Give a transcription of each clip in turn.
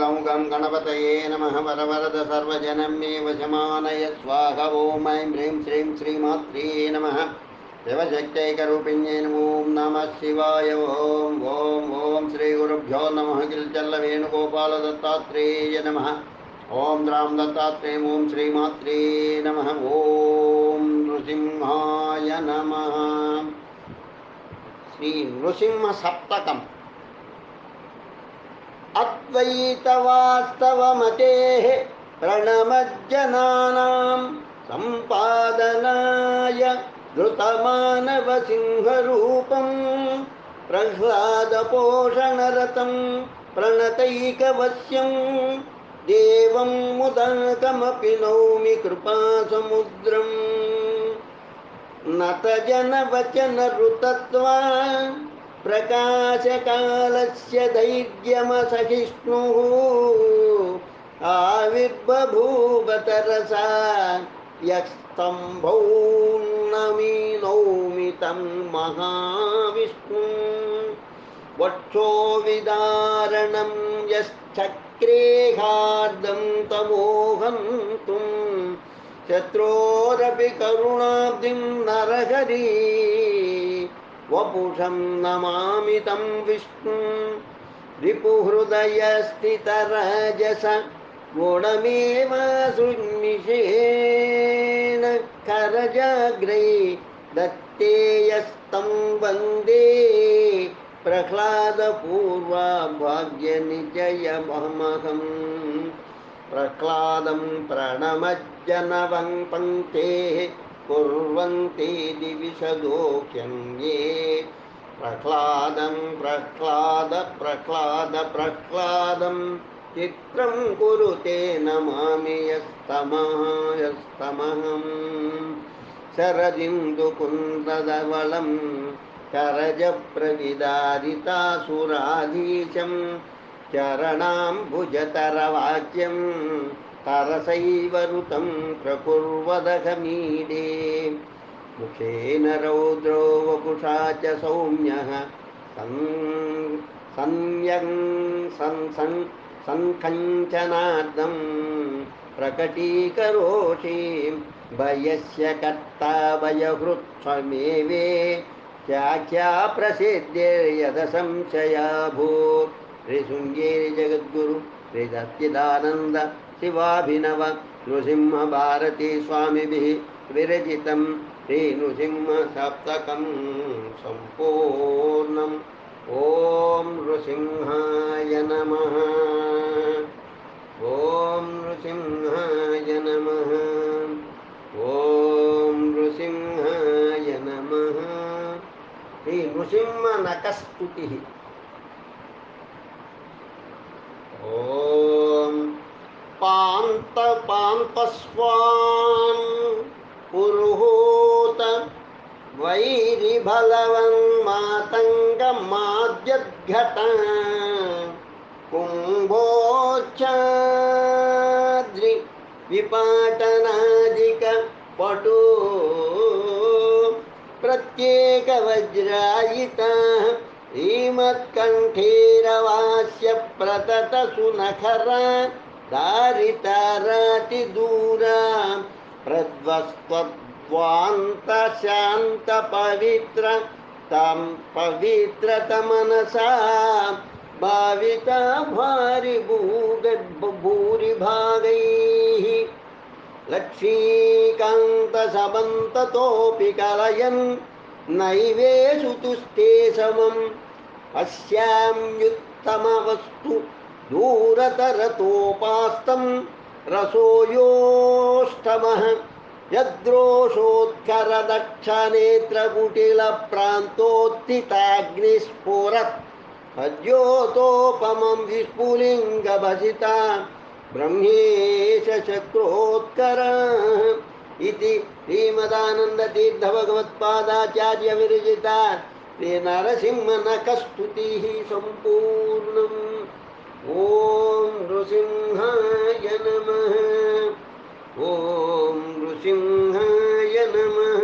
ॐ ग्लौं गं गणपतये नमः वरवरद सर्वजनं मे वशमानय स्वाहा ॐ ऐं ह्रीं श्रीं श्रीमात्रे नमः। शिवशक्त्यैकरूपिण्यै नमो नमः शिवाय। ॐ ॐ ॐ श्रीगुरुभ्यो नमः किल्चल्लवेणुगोपालदत्तात्रेय नमः। ॐ राम दत्तात्रेय ॐ श्रीमात्रे नमः। ॐ नृसिंहाय नमः। अद्वैतवास्तवमतेः प्रणमज्जनानां सम्पादनाय धृतमानवसिंहरूपं प्रह्लादपोषणरतं प्रणतैकवश्यं देवं मुदकमपि नौमि कृपासमुद्रम्। नतजनवचनऋतत्वा प्रकाशकालस्य दैर्यमसहिष्णुः आविर्बभूपतरसा यस्तंभौ न वक्षो विदारणं वक्षोविदारणं यश्चक्रेहादं तमोहन्तुं शत्रोरपि करुणाब्धिं नरहरी वपुषं नमामि तं विष्णुं। रिपुहृदयस्थितरजस सुन्मिषेण करजाग्रै दत्तेयस्तं वन्दे। प्रह्लादपूर्वाभाग्यनिजयमहमहं प्रह्लादं प्रणमज्जनवं पङ्क्तेः कुर्वन्ति दिविश प्रह्लादं प्रह्लाद चित्रं कुरुते नमामि यस्तमः यस्तमहं शरदिन्दुकुन्ददवलं करजप्रविदारितासुराधीशं चरणाम्बुजतरवाच्यम् तरसैवरुतं प्रकुर्वदघमीडे। मुखेन रौद्रो वपुषा च सौम्यः। संयं सन् सङ्कञ्चनार्दं प्रकटीकरोषि। भयस्य कर्ता भयहृत्स्वमेवे। चाख्या प्रसिद्धिर्यदसंशयाभूत् त्रिशृङ्गेरि जगद्गुरु त्रिदत्तिदानन्द शिवाभिनव नृसिंहभारती स्वामिभिः विरचितं श्रीनृसिंहसप्तकं सम्पूर्णम्। ॐ नृसिंहाय नमः। ॐ नृसिंहाय नमः। ॐ नृसिंहाय नमः। श्रीनृसिंहनकस्तुतिः ॐ पान्त पान्तस्वान् पुरुहूत वैरिबलवन्मातङ्गमाद्यद्घट कुम्भोच्चाद्रि विपाटनादिक पटु प्रत्येकवज्रायितः श्रीमत्कण्ठेरवास्य प्रततसुनखर दारितारातिदूरा प्रद्वस्त्वद्वान्तशान्तपवित्र तं पवित्रतमनसा भाविता भारिभूगर्भभूरिभागैः लक्ष्मीकान्तसमन्ततोऽपि कलयन् नैवेषु तुस्ते समम् अस्याम्युत्तमवस्तु दूरतरतोपास्तं रसोयोष्टमः यद्रोषोत्करदक्षनेत्रकुटिलप्रान्तोत्थिताग्निस्फुरत् अद्योतोपमं विस्फुलिङ्गभसिता ब्रह्मेश चक्रोत्कर इति श्रीमदानन्दतीर्थभगवत्पादाचार्यविरचिता श्रीनरसिंहनकस्तुतिः सम्पूर्णम्। ॐ नृसिंहाय नमः। ॐ नृसिंहाय नमः।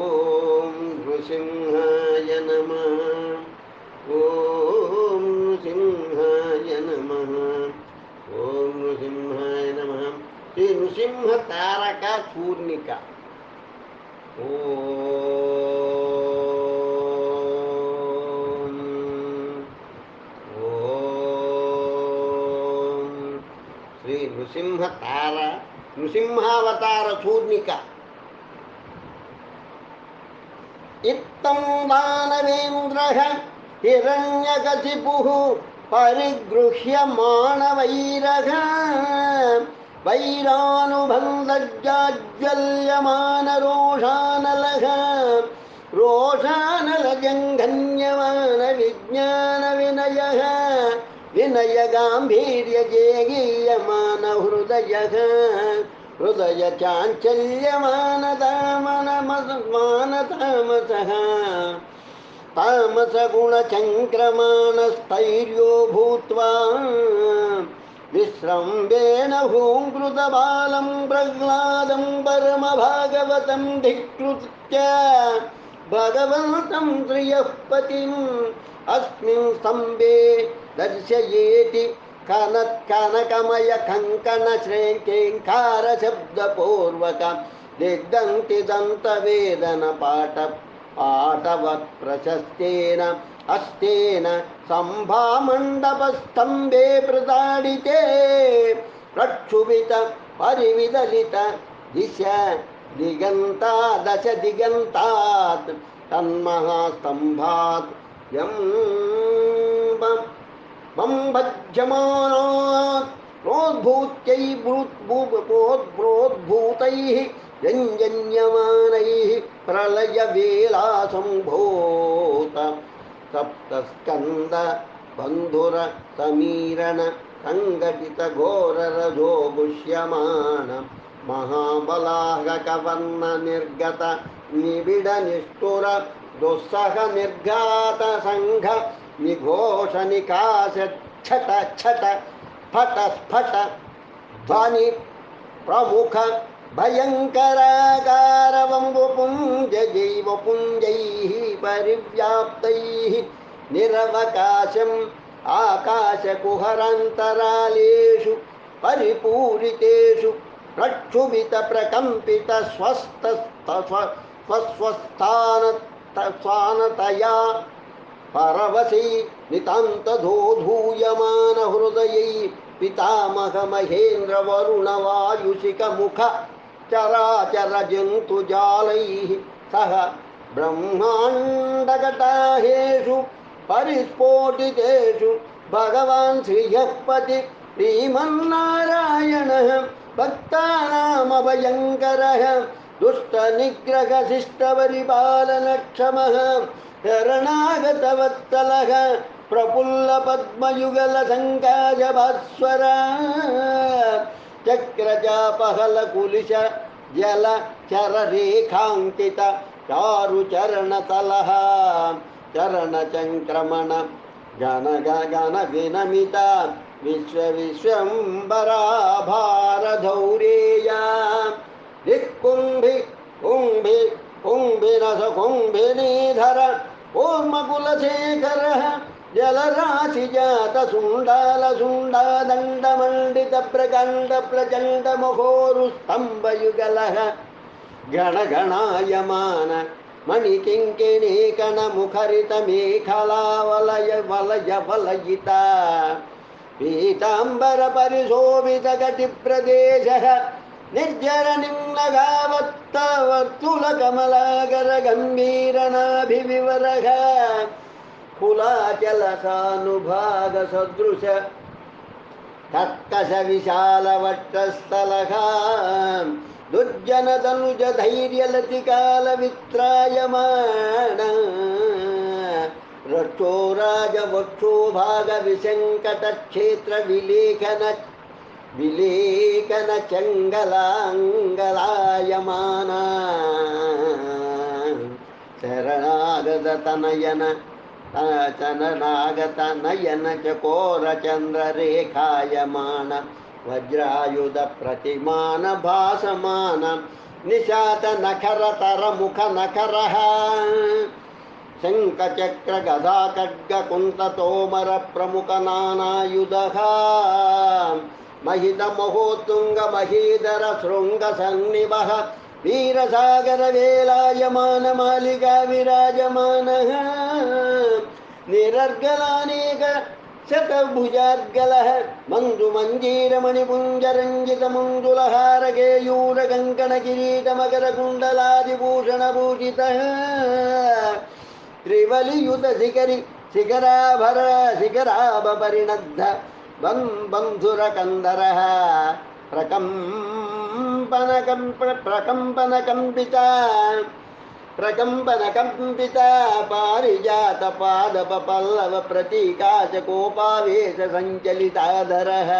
ॐ नृसिंहाय नमः। ॐ नृसिंहाय नमः। ॐ नृसिंहाय नमः। श्रीनृसिंहतारकाचूर्णिका नृसिंहावतार चूर्णिका इत्थं दानवेन्द्रः हिरण्यकशिपुः परिगृह्य माणवैरः वैरानुबन्धज्जाज्वल्यमानरोषानलः। रोषानलजङ्घन्यमानविज्ञानविनयः। विनयगाम्भीर्यजेगीयमानहृदयः। विनयगाम्भीर्यजेगीयमान हृदयः हृदय चाञ्चल्यमानतामनमसमानतामसः तामसगुणचङ्क्रमाणस्थैर्यो भूत्वा विश्रम्बेण भूङ्कृतबालं प्रह्लादं परमभागवतं धिकृत्य भगवन्तं श्रियः पतिम् अस्मिन् स्तम्भे दर्शयेति कनत्कनकमय कङ्कण श्रेङ्केङ्कार शब्दपूर्वक दिग्दन्ति दन्तवेदन पाठ पाठवत् प्रशस्तेन हस्तेन सम्भामण्डपस्तम्भे प्रताडिते प्रक्षुभित परिविदलित दिश दिगन्ता दश दिगन्तात् तन्महास्तम्भात् यं बं भज्यमानात् प्रोद्भूत्यै प्रोद्भूतैः व्यञ्जन्यमानैः प्रलयवेलासम्भूत। सप्तस्कन्द बन्धुर पुष्यमान महाबलाहकवर्ण निर्गत निबिडनिष्ठुर दुस्सह निर्घात सङ्घ निघोष निकाश छट छट फट स्फट ध्वनि प्रमुख भयङ्कराकारवम्बुपुञ्जैव पुञ्जैः परिव्याप्तैः निरवकाशम् आकाशकुहरान्तरालेषु परिपूरितेषु स्वानतया परवशै नितान्तधोधूयमान हृदयै पितामह महेन्द्र वरुण वायुशिखमुख चराचर जन्तुजालैः सह ब्रह्माण्डकटाहेषु परिस्फोटितेषु भगवान् श्रियःपति श्रीमन्नारायणः भक्तानामभयङ्करः दुष्टनिग्रहशिष्टपरिपालनक्षमः शरणागतवत्सलः प्रफुल्लपद्मयुगलसङ्काशभास्वर चक्रचापहलकुलिश जल चररेखाङ्कित चारुचरणतलः। चरणचङ्क्रमण गण गण विनमित विश्वविश्वम्बराभारधौरेया कूर्मकुलशेखरः जलराशिजात सुण्डाल सुण्डादण्डमण्डित प्रचण्ड प्रचण्ड महोरुस्तम्भयुगलः गणगणायमान मणिकिङ्किणीकणमुखरितमेखलावलय वलय वलयिता पीताम्बरपरिशोभितगतिप्रदेशः निर्जर निम्नगावत्तवर्तुलकमलाकर गम्भीरनाभिविवरः कुलाचलसानुभागसदृश कर्कश विशालवक्षस्थलः दुर्जनतनुज धैर्यलतिकालवित्रायमाण रक्षो राजवक्षो भागविशङ्कटक्षेत्रविलेखन विलेखन चङ्गलाङ्गलायमाना शरणागततनयन चननागत नयन चकोरचन्द्ररेखायमान वज्रायुध प्रतिमान भासमान निशात नखरतर महितमहोत्तुङ्गमहीधरशृङ्गसन्निभः वीरसागरवेलायमानमालिका विराजमानः निरर्गलानेक शतभुजार्गलः मन्दुमञ्जीरमणिपुञ्जरञ्जितमञ्जुलहारकेयूरकङ्कणकिरीटमकरकुण्डलादिभूषणभूषितः त्रिवलियुतशिखरि शिखराभर शिखराभपरिणद्ध बं बन्धुरकन्दरः प्रकम्पनकं प्रकम्पनकम्पिता प्रकम्पनकम्पिता पारिजातपादपपल्लवप्रतीकाचकोपावेशसञ्चलिताधरः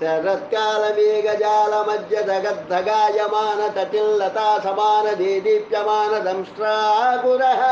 शरत्कालवेगजालमज्जगद्धगायमानतटिल्लतासमान देदीप्यमानदंष्ट्राकुरः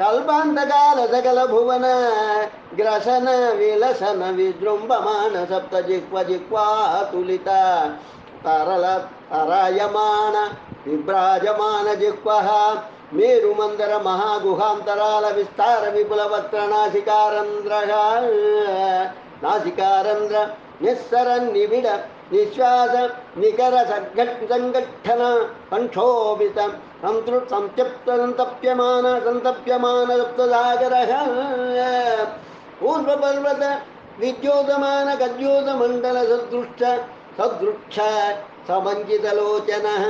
कल्पान्तकाल सकल भुवन ग्रसन, विलसन, विजृम्भमान सप्त जिह्व जिह्वातुलित तरल, तरायमान, विभ्राजमान जिह्वः मेरुमन्दर महागुहान्तराल, विस्तार विपुल वक्त्र नासिकारन्ध्रः नासिकारन्ध्र निःसरन्निबिड निःश्वास, निकर सङ्गठन कण्ठोभित सन्तृ संत्यप्त सन्तप्यमान सन्तप्यमान सप्तसागरः पूर्वपर्वत विद्योतमान गद्योतमण्डल सदृष्ट सदृक्ष समञ्जितलोचनः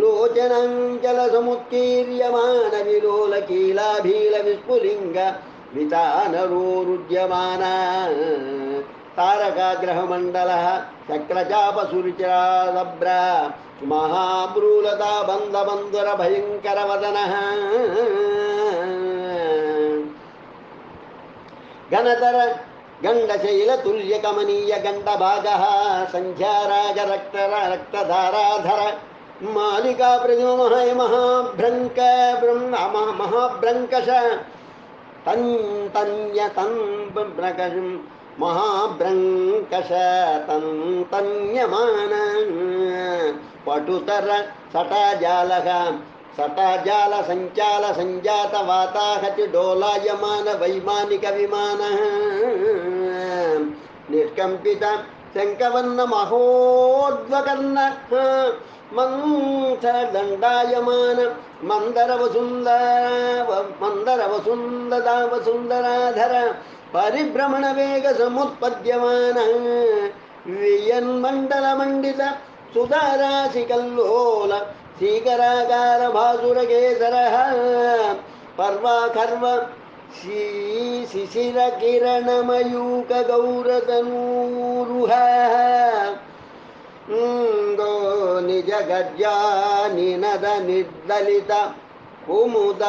लोचनञ्जलसमुत्कीर्यमान विलोलकीलाभील विस्फुलिङ्ग वितानरोरुज्यमान तारकाग्रहमण्डलः चक्रचापसुरुचिरादभ्र महाब्रूलता बन्धबन्धुरभयङ्करवदनः घनतर गण्डशैलतुल्यकमनीय गण्डभागः सन्ध्यारागरक्तर रक्तधाराधर मालिका प्रतिममहय महाभ्रङ्क, ब्रह्म महाभ्रङ्कश, तन्, तन्य तन् ब्रकशं महाभ्रङ्कश तन् तन्यमान पटुतर सटाजालः सटाजाल सञ्चाल सञ्जात वाताहति डोलायमान वैमानिक विमानः निष्कम्पित शङ्कवन्न महोद्वकर्ण मन्थदण्डायमान मन्दरवसुन्दर मन्दरवसुन्ददा वसुन्दराधर परिभ्रमणवेगसमुत्पद्यमान वियन्मण्डलमण्डित सुधाराशिकल्लोल शीकराकार भासुरकेसरः पर्वाखर्व शिशिरकिरणमयूकगौरतनूरुह गो निजगज्जा निनद निर्दलित कुमुद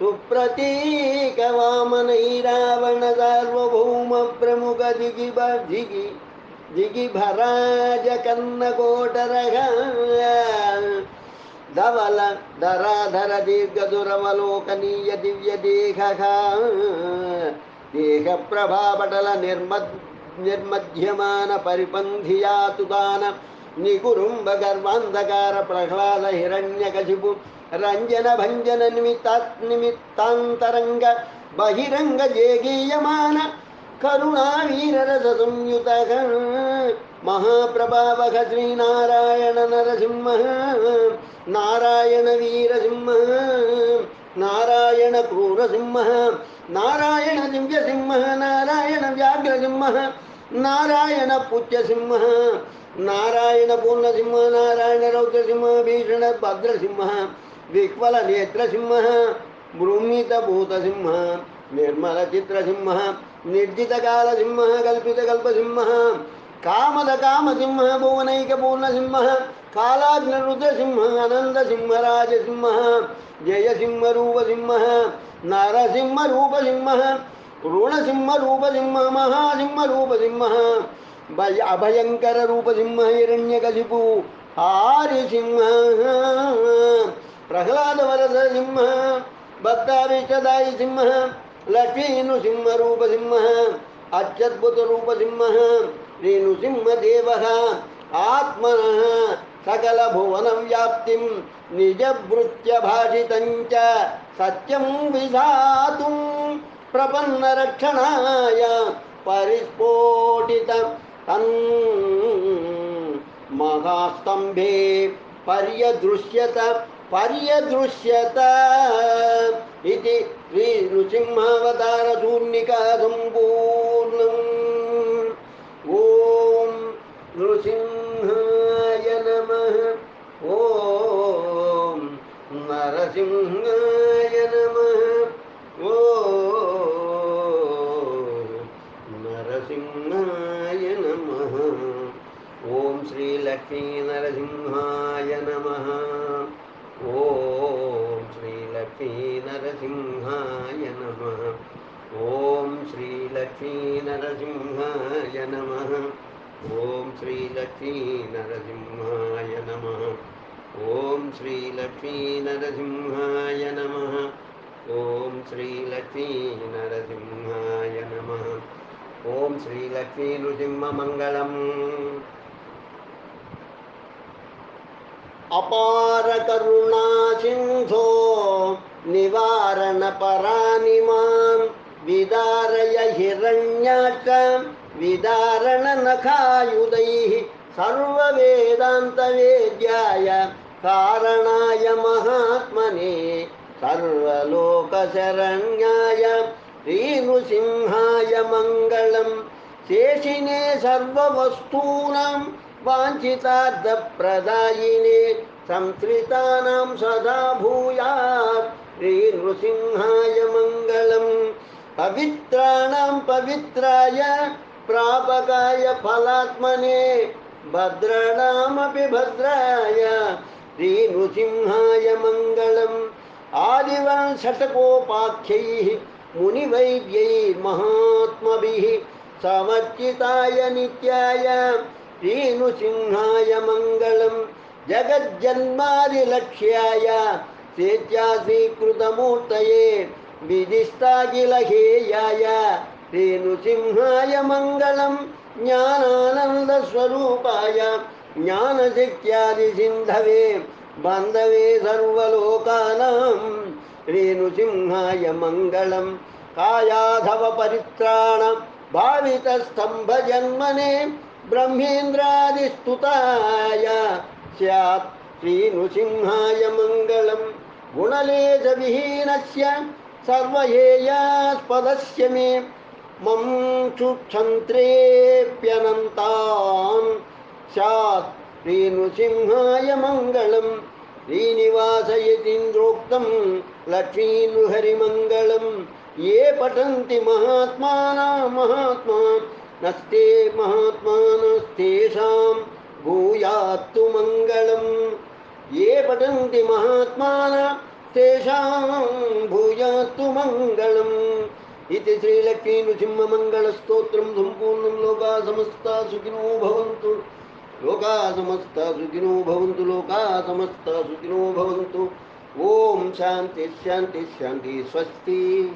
सुप्रतीकवामनैरावण सार्वभौम प्रमुख दिगिब दिगि दिगिभराज कन्नकोटरः धवल धराधर दीर्घदुरवलोकनीय दिव्यदेहः देहप्रभापटल निर्मद् निर्मध्यमान परिपन्थियातुदान निकुरुम्ब गर्वान्धकार प्रह्लाद हिरण्यकशिपु रञ्जन भञ्जन निमित्तात् निमित्तान्तरङ्ग बहिरङ्ग जेगीयमान करुणावीररस संयुतः महाप्रभावः श्रीनारायण नरसिंहः नारायण वीरसिंहः नारायण क्रूरसिंहः नारायण दिव्यसिंहः नारायण व्याघ्रसिंहः नारायण पूज्यसिंहः नारायण पूर्णसिंह नारायण रौद्रसिंह भीषण भद्रसिंहः विह्वल नेत्रसिंहः बृंहितभूतसिंहः निर्मलचित्रसिंहः, निर्जितकालसिंहः, कल्पितकल्पसिंहः कामदकामसिंहः भुवनैकपूर्णसिंहः, कालाग्निरुद्रसिंहः, अनन्दसिंहराजसिंहः, जयसिंहरूपसिंहः, नरसिंहरूपसिंहः, ऋणसिंहरूपसिंहः, महासिंहरूपसिंहः अभयङ्कररूपसिंहः, हिरण्यकशिपु, हारिसिंहः। प्रह्लादवरदसिंहः भक्ताविष्टदायि सिंहः लक्ष्मीनुसिंहरूपसिंहः अत्यद्भुतरूपसिंहः रेणुसिंहदेवः आत्मनः सकलभुवनं व्याप्तिं निजभृत्यभाषितं च सत्यं विधातुं प्रपन्नरक्षणाय परिस्फोटित तन् महास्तम्भे पर्यदृश्यत। पर्यदृश्यत इति श्रीनृसिंहावतारशूर्णिका सम्पूर्णम् ॐ नृसिंहाय नमः। ॐ नरसिंहाय नमः। ॐ नरसिंहाय नमः। ॐ श्रीलक्ष्मीनरसिंहाय नमः। ॐ श्रीलक्ष्मीनरसिंहाय नमः। ॐ श्रीलक्ष्मीनरसिंहाय नमः। ॐ श्रीलक्ष्मीनरसिंहाय नमः। ॐ श्रीलक्ष्मीनरसिंहाय नमः। ॐ श्रीलक्ष्मीनरसिंहाय नमः। ॐ श्रीलक्ष्मीनृसिंहमङ्गलम् अपारकरुणासिन्धो निवारणपराणि मां विदारय हिरण्याच विदारणनखायुधैः सर्ववेदान्तवेद्याय कारणाय महात्मने सर्वलोकशरण्याय श्रीनृसिंहाय मङ्गलम् शेषिने सर्ववस्तूनां वाञ्छितार्थप्रदायिने संश्रितानां सदा भूयात् श्रीनृसिंहाय मङ्गलम्। पवित्राणां पवित्राय प्रापकाय फलात्मने भद्राणामपि भद्राय श्रीनृसिंहाय मङ्गलम्। आदिवंशतकोपाख्यैः मुनिवैद्यैर्महात्मभिः समर्चिताय नित्याय श्रीनुसिंहाय मङ्गलं जगज्जन्मादिलक्ष्याय चेत्यासीकृतमूर्तये विदिष्टादिलहेयाय रेणुसिंहाय मङ्गलं ज्ञानानन्दस्वरूपाय ज्ञानशिक्त्यादिसिन्धवे बान्धवे सर्वलोकानां रेणुसिंहाय मङ्गलं कायाधवपरित्राणं भावितस्तम्भजन्मने ब्रह्मेन्द्रादिस्तुताय स्यात् श्रीनृसिंहाय मङ्गलम् गुणलेशविहीनस्य सर्वहेयास्पदस्य मे मम क्षुक्षन्त्रेऽप्यनन्तां स्यात् श्रीनृसिंहाय मङ्गलम् श्रीनिवासयतीन्द्रोक्तं लक्ष्मीनृहरिमङ्गलम् ये पठन्ति महात्माना महात्मा नस्ते महात्मानस्तेषां भूयात्तु मङ्गलम्। ये पठन्ति महात्माना, तेषां भूयात्तु मङ्गलम्। इति श्रीलक्ष्मीनृसिंहमङ्गलस्तोत्रं सम्पूर्णं लोका समस्ता सुखिनो भवन्तु। लोका समस्ता सुखिनो भवन्तु लोका समस्ता सुखिनो भवन्तु। ॐ शान्ति शान्ति शान्ति, स्वस्ति।